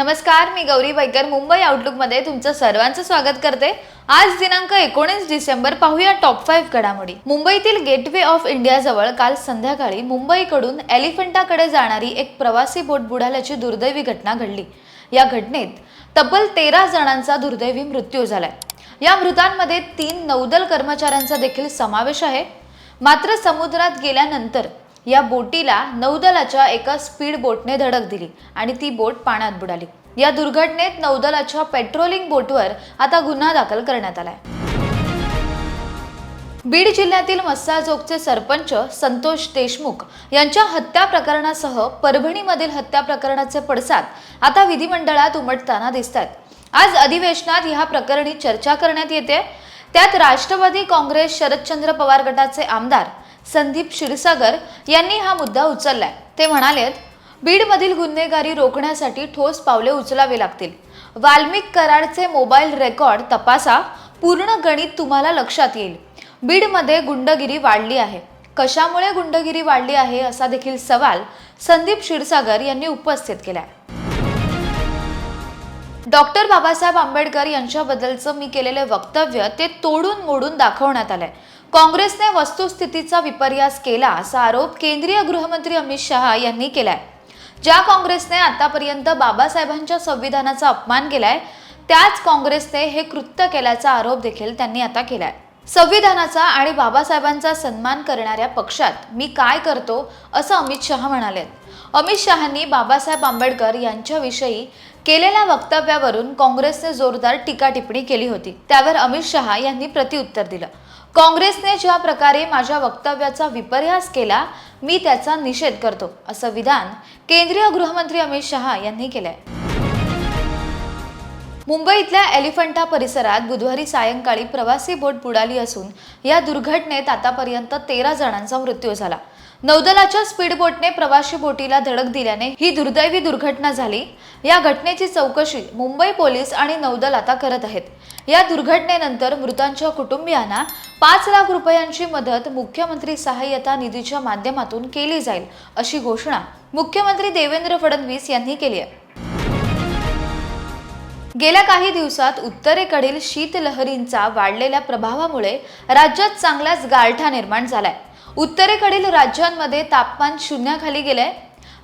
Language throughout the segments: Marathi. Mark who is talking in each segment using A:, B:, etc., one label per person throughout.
A: नमस्कार मी गौरी बैकर मुंबई आउटलुकमध्ये तुमचं सर्वांचं स्वागत करते. आज दिनांक एकोणीस डिसेंबर पाहूया टॉप फाईव्ह घडामोडी. मुंबईतील गेटवे ऑफ इंडियाजवळ काल संध्याकाळी मुंबईकडून एलिफंटाकडे जाणारी एक प्रवासी बोट बुडाल्याची दुर्दैवी घटना घडली. या घटनेत तब्बल तेरा जणांचा दुर्दैवी मृत्यू झालाय. या मृतांमध्ये तीन नौदल कर्मचाऱ्यांचा देखील समावेश आहे. मात्र समुद्रात गेल्यानंतर या बोटीला नौदलाच्या एका स्पीड बोटने धडक दिली आणि ती बोट पाण्यात बुडाली. या दुर्घटनेत नौदलाच्या पेट्रोलिंग बोटवर आता गुन्हा दाखल करण्यात आलाय. बीड जिल्ह्यातील मस्साजोगचे सरपंच संतोष देशमुख यांच्या हत्या प्रकरणासह परभणीमधील हत्या प्रकरणाचे पडसाद आता विधिमंडळात उमटताना दिसत आहेत आज अधिवेशनात ह्या प्रकरणी चर्चा करण्यात येते. त्यात राष्ट्रवादी काँग्रेस शरदचंद्र पवार गटाचे आमदार संदीप क्षीरसागर यांनी हा मुद्दा उचललाय. ते म्हणालेत बीडमधील गुन्हेगारी रोखण्यासाठी ठोस पावले उचलावे लागतील. वाल्मिक कराडचे मोबाईल रेकॉर्ड तपासा पूर्ण गणित तुम्हाला लक्षात येईल. बीडमध्ये गुंडगिरी वाढली आहे. कशामुळे गुंडगिरी वाढली आहे असा देखील सवाल संदीप क्षीरसागर यांनी उपस्थित केलाय. डॉक्टर बाबासाहेब आंबेडकर यांच्याबद्दलचं मी केलेले वक्तव्य ते तोडून मोडून दाखवण्यात आलंय. काँग्रेसने वस्तुस्थितीचा विपर्यास केला असा आरोप केंद्रीय गृहमंत्री अमित शहा यांनी केलाय. ज्या काँग्रेसने आतापर्यंत बाबासाहेबांच्या संविधानाचा अपमान केलाय त्याच काँग्रेसने हे कृत्य केल्याचा आरोप देखील त्यांनी आता केलाय. संविधानाचा आणि बाबासाहेबांचा सन्मान करणाऱ्या पक्षात मी काय करतो असं अमित शहा म्हणाले अमित शहांनी बाबासाहेब आंबेडकर यांच्याविषयी केलेल्या वक्तव्यावरून काँग्रेसने जोरदार टीका टिप्पणी केली होती. त्यावर अमित शहा यांनी प्रतिउत्तर दिलं. काँग्रेसने ज्या प्रकारे माझ्या वक्तव्याचा विपर्यास केला मी त्याचा निषेध करतो असं विधान केंद्रीय गृहमंत्री अमित शहा यांनी केलंय. मुंबईतल्या एलिफंटा परिसरात बुधवारी सायंकाळी प्रवासी बोट बुडाली असून या दुर्घटनेत आतापर्यंत तेरा जणांचा मृत्यू झाला. नौदलाच्या स्पीड बोटने प्रवासी बोटीला धडक दिल्याने ही दुर्दैवी दुर्घटना झाली. या घटनेची चौकशी मुंबई पोलीस आणि नौदल आता करत आहेत. या दुर्घटनेनंतर मृतांच्या कुटुंबियांना पाच लाख रुपयांची मदत मुख्यमंत्री सहाय्यता निधीच्या माध्यमातून केली जाईल अशी घोषणा मुख्यमंत्री देवेंद्र फडणवीस यांनी केली आहे. गेल्या काही दिवसात उत्तरेकडील शीतलहरींचा वाढलेल्या प्रभावामुळे राज्यात चांगलाच गारठा निर्माण झालाय. उत्तरेकडील राज्यांमध्ये तापमान शून्याखाली गेलंय.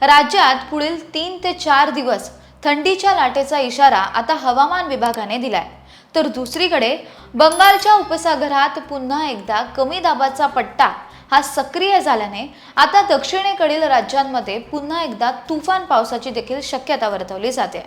A: राज्यात पुढील तीन ते चार दिवस थंडीच्या लाटेचा इशारा आता हवामान विभागाने दिलाय. तर दुसरीकडे बंगालच्या उपसागरात पुन्हा एकदा कमी दाबाचा पट्टा हा सक्रिय झाल्याने आता दक्षिणेकडील राज्यांमध्ये पुन्हा एकदा तुफान पावसाची देखील शक्यता वर्तवली जाते.